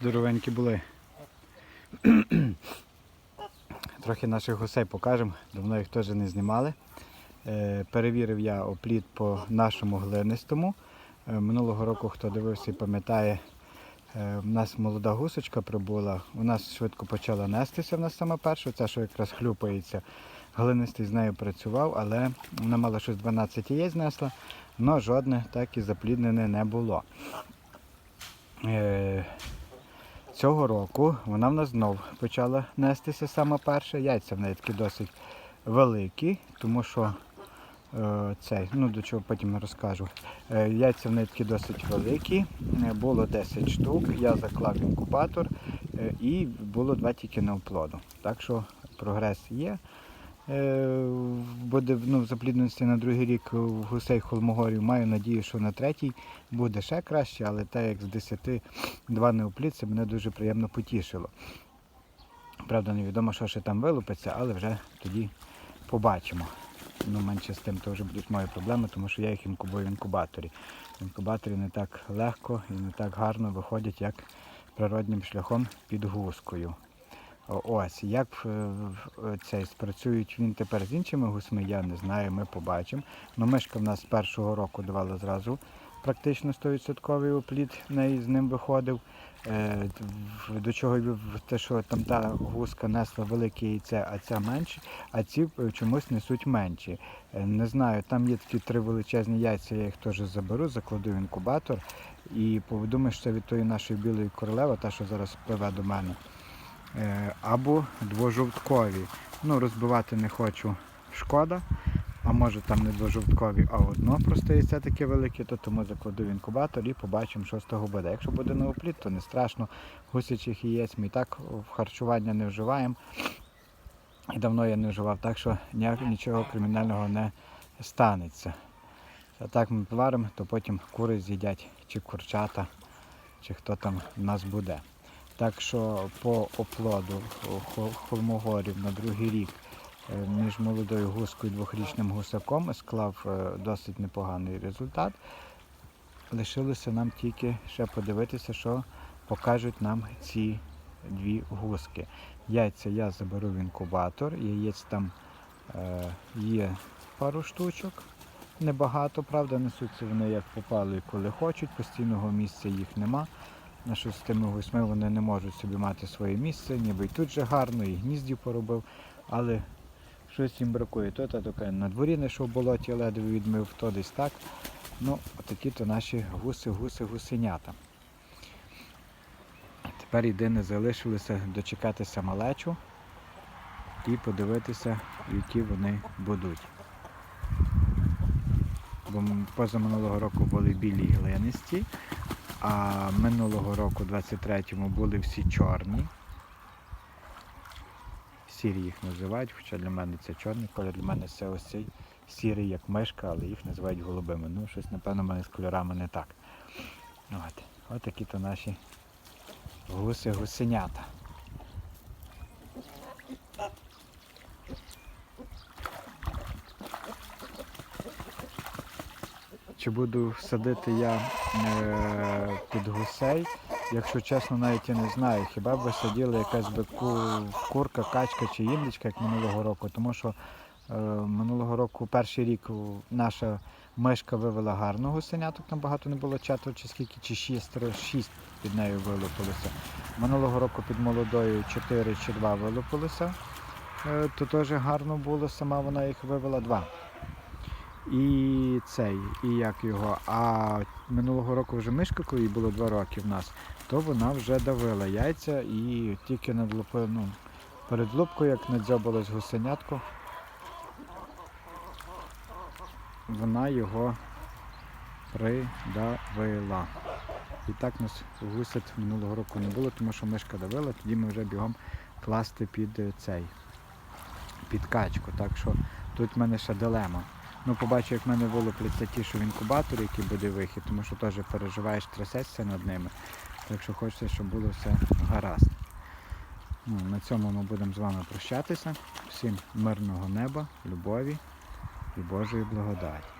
Здоровенькі були. Трохи наших гусей покажемо, давно їх теж не знімали. Е, Перевірив я опліт по нашому глинистому. Е, Минулого року, хто дивився і пам'ятає, е, в нас молода гусочка прибула. У нас швидко почала нестися, в нас саме перша, ця, що якраз хлюпається. Глинистий з нею працював, але вона мала щось 12 яєць знесла, але жодне так і запліднене не було. Цього року вона в нас знов почала нестися саме перша. Яйця в неї такі досить великі, тому що е, цей, ну до чого потім розкажу. Е, яйця в неї такі досить великі. Е, Було 10 штук. Я заклав інкубатор і було два тільки на оплоду. Так що прогрес є. Е, Буде ну, заплідності на другий рік в гусей холмогорів. Маю надію, що на третій буде ще краще, але те, як з 10 два неопліт, це мене дуже приємно потішило. Правда, невідомо, що ще там вилупиться, але вже тоді побачимо. Ну, менше з тим, вже будуть мої проблеми, тому що я їх інкубую в інкубаторі. В інкубаторі не так легко і не так гарно виходять, як природнім шляхом під гускою. Ось, як е, цей спрацюють він тепер з іншими гусьми, я не знаю, ми побачимо. Ну, мишка в нас з першого року давала зразу практично 100% опліт, неї з ним виходив. Е, До чого те, що там та гуска несла велике яйце, а ця менше, а ці е, чомусь несуть менші. Е, Не знаю, там є такі три величезні яйця, я їх теж заберу, закладу в інкубатор і думаю, що це від тої нашої білої королеви, та, що зараз пливе до мене. Е, Або двожовткові. Ну, розбивати не хочу шкода. А може там не двожовткові, а одно просто яйце таке велике, то тому закладу в інкубатор і побачимо, що з того буде. Якщо буде новоплід, то не страшно. Гусячих яєць ми і так в харчування не вживаємо. І давно я не вживав, так що нічого кримінального не станеться. А так ми поваримо, то потім кури з'їдять, чи курчата, чи хто там в нас буде. Так що по оплоду холмогорів на другий рік е, між молодою гускою і двохрічним гусаком склав е, досить непоганий результат. Лишилося нам тільки ще подивитися, що покажуть нам ці дві гуски. Яйця я заберу в інкубатор, яєць там е, є пару штучок. Небагато, правда, несуться вони як попали, коли хочуть, постійного місця їх нема. З тими гусьми вони не можуть собі мати своє місце, ніби й тут же гарно, і гніздів поробив, але щось їм бракує. То та таке на дворі знайшов в болоті, ледве відмив, то десь так. Ну, отакі то наші гуси, гуси, гусенята. Тепер єдине залишилося дочекатися малечу і подивитися, які вони будуть. Бо позаминулого року були білі глинисті, а минулого року, 23-му, були всі чорні. Сірі їх називають, хоча для мене це чорний колір, для мене це ось цей сірий, як мишка, але їх називають голубими. Ну, щось, напевно, в мене з кольорами не так. От. От такі то наші гуси Чи буду садити я е, під гусей? Якщо чесно, навіть я не знаю. Хіба б ви саділи якась би курка, качка чи індичка, як минулого року, тому що е, минулого року, перший рік наша мишка вивела гарно гусеняток, там багато не було четверо чи скільки, чи шістеро, шість під нею вилупилося. Минулого року під молодою чотири чи два вилупилося. Е, то теж гарно було, сама вона їх вивела два. І цей, і як його. А минулого року вже мишка, коли було два роки в нас, то вона вже давила яйця і тільки над лупи, ну, перед лупкою, як надзьобалось гусенятко, вона його придавила. І так нас гусят минулого року не було, тому що мишка давила, тоді ми вже бігом класти під е, цей, під качку. Так що тут в мене ще дилема. Ну, побачу, як в мене вилупляться ті, що в інкубаторі, який буде вихід, тому що теж переживаєш, трясешся над ними. Так що хочеться, щоб було все гаразд. Ну, на цьому ми будемо з вами прощатися. Всім мирного неба, любові і Божої благодаті.